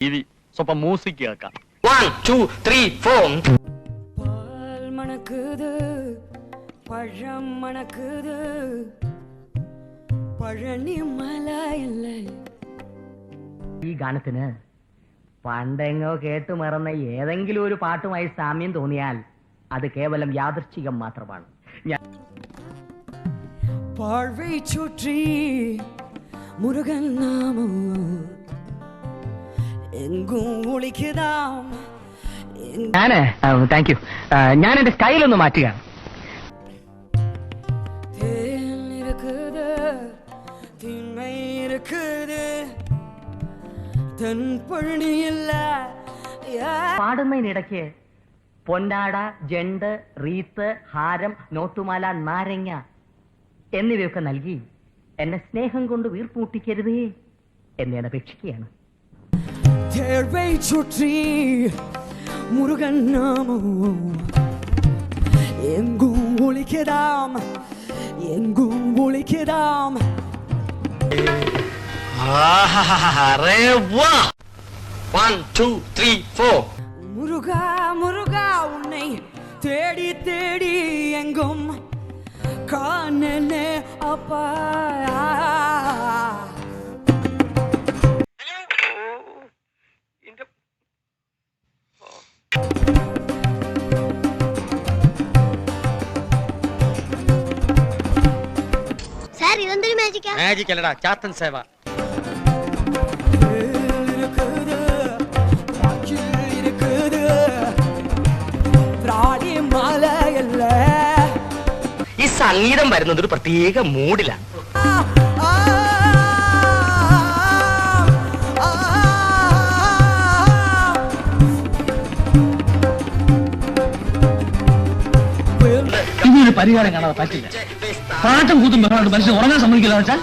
ഇരി സ്വപ്പം മ്യൂസിക് കേൾക്കാം One, two, three, four. பால் மணக்குது பழம் மணக்குது பழனி மலை இல்லை ഈ ഗാനത്തിന് പണ്ടെങ്ങോ കേട്ടു മറന്ന ഏതെങ്കിലും ഒരു പാട്ടുമായി സാമ്യം തോന്നിയാൽ അത് കേവലം യാദൃശ്ചികം മാത്രമാണ് ഞാൻ வாழ்வை சுற்றி முருகன் நாமம் எங்கும் ஒழிக்குதாம் எங்கும் ഞാന് താങ്ക് യു ഞാൻ എന്റെ സ്റ്റൈൽ ഒന്ന് മാറ്റുകയാണ് தேன் இருக்குது திண்மை இருக்குது தென் பழனி இல்ல പാടുന്നതിനിടയ്ക്ക് പൊന്നാട ജണ്ട് റീത്ത് ഹാരം നോട്ടുമാല നാരങ്ങ എന്നിവയൊക്കെ നൽകി എന്നെ സ്നേഹം കൊണ്ട് വീർപ്പൂട്ടിക്കരുതേ എന്ന് ഞാൻ അപേക്ഷിക്കുകയാണ് தேர்வை சுற்றி முருகன் நாமம். எங்கும் ஒழிக்குதாம் எங்கும் four. முருகா முருகா உன்னை தேடி தேடி எங்கும் காணனே அப்பா. മാജിക്കാ മാജിക് അല്ലടാ ചാത്തൻ സേവ. ഈ സംഗീതം വരുന്നത് ഒരു പ്രത്യേക മൂഡിലാണ് ഇതിനൊരു പരിഹാരം കാണാതെ പറ്റില്ല. പാട്ടും കൂത്തും ബഹളമായിട്ട് മനുഷ്യൻ ഉറങ്ങാൻ സമ്മതിക്കില്ല വെച്ചാൽ?